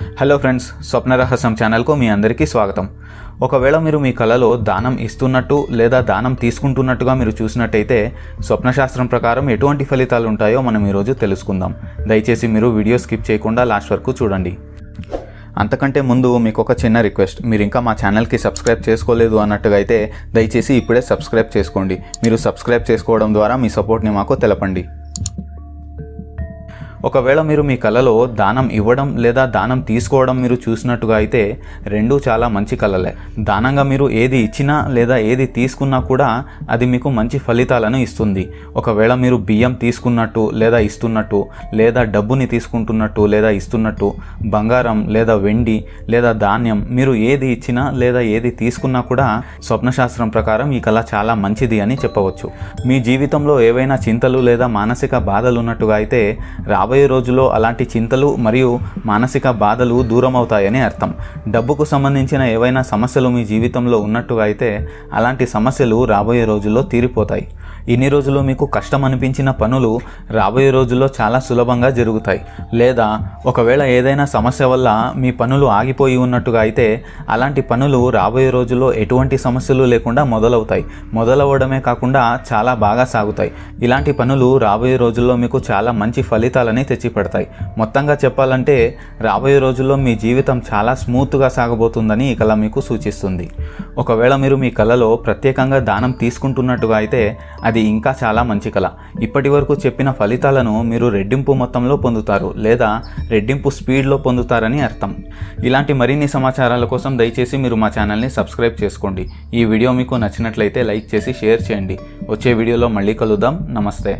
Hello friends స్వప్నరహస్యం ఛానల్కు మీ అందరికీ స్వాగతం. ఒకవేళ మీరు మీ కళలో దానం ఇస్తున్నట్టు లేదా దానం తీసుకుంటున్నట్టుగా మీరు చూసినట్టయితే స్వప్నశాస్త్రం ప్రకారం ఎటువంటి ఫలితాలు ఉంటాయో మనం ఈరోజు తెలుసుకుందాం. దయచేసి మీరు వీడియో స్కిప్ చేయకుండా లాస్ట్ వరకు చూడండి. అంతకంటే ముందు మీకు ఒక చిన్న రిక్వెస్ట్. మీరు ఇంకా మా ఛానల్కి సబ్స్క్రైబ్ చేసుకోలేదు అన్నట్టుగా అయితే దయచేసి ఇప్పుడే సబ్స్క్రైబ్ చేసుకోండి. మీరు సబ్స్క్రైబ్ చేసుకోవడం ద్వారా మీ సపోర్ట్ని మాకు తెలపండి. ఒకవేళ మీరు మీ కళలో దానం ఇవ్వడం లేదా దానం తీసుకోవడం మీరు చూసినట్టుగా అయితే రెండూ చాలా మంచి కళలే. దానంగా మీరు ఏది ఇచ్చినా లేదా ఏది తీసుకున్నా కూడా అది మీకు మంచి ఫలితాలను ఇస్తుంది. ఒకవేళ మీరు బియ్యం తీసుకున్నట్టు లేదా ఇస్తున్నట్టు లేదా డబ్బుని తీసుకుంటున్నట్టు లేదా ఇస్తున్నట్టు బంగారం లేదా వెండి లేదా ధాన్యం మీరు ఏది ఇచ్చినా లేదా ఏది తీసుకున్నా కూడా స్వప్నశాస్త్రం ప్రకారం ఈ కళ చాలా మంచిది అని చెప్పవచ్చు. మీ జీవితంలో ఏవైనా చింతలు లేదా మానసిక బాధలు ఉన్నట్టుగా అయితే రాబోయే రోజుల్లో అలాంటి చింతలు మరియు మానసిక బాధలు దూరం అవుతాయని అర్థం. డబ్బుకు సంబంధించిన ఏవైనా సమస్యలు మీ జీవితంలో ఉన్నట్టుగా అయితే అలాంటి సమస్యలు రాబోయే రోజుల్లో తీరిపోతాయి. ఇన్ని రోజులు మీకు కష్టం అనిపించిన పనులు రాబోయే రోజుల్లో చాలా సులభంగా జరుగుతాయి. లేదా ఒకవేళ ఏదైనా సమస్య వల్ల మీ పనులు ఆగిపోయి ఉన్నట్టుగా అయితే అలాంటి పనులు రాబోయే రోజుల్లో ఎటువంటి సమస్యలు లేకుండా మొదలవుతాయి. మొదలవ్వడమే కాకుండా చాలా బాగా సాగుతాయి. ఇలాంటి పనులు రాబోయే రోజుల్లో మీకు చాలా మంచి ఫలితాలని తెచ్చిపెడతాయి. మొత్తంగా చెప్పాలంటే రాబోయే రోజుల్లో మీ జీవితం చాలా స్మూత్గా సాగబోతుందని ఈ కళ మీకు సూచిస్తుంది. ఒకవేళ మీరు మీ కళలో ప్రత్యేకంగా దానం తీసుకుంటున్నట్టుగా అయితే అది ఇంకా చాలా మంచి కళ. ఇప్పటి వరకు చెప్పిన ఫలితాలను మీరు రెడ్డింపు మొత్తంలో పొందుతారు లేదా రెడ్డింపు స్పీడ్లో పొందుతారని అర్థం. ఇలాంటి మరిన్ని సమాచారాల కోసం దయచేసి మీరు మా ఛానల్ని సబ్స్క్రైబ్ చేసుకోండి. ఈ వీడియో మీకు నచ్చినట్లయితే లైక్ చేసి షేర్ చేయండి. వచ్చే వీడియోలో మళ్ళీ కలుద్దాం. నమస్తే.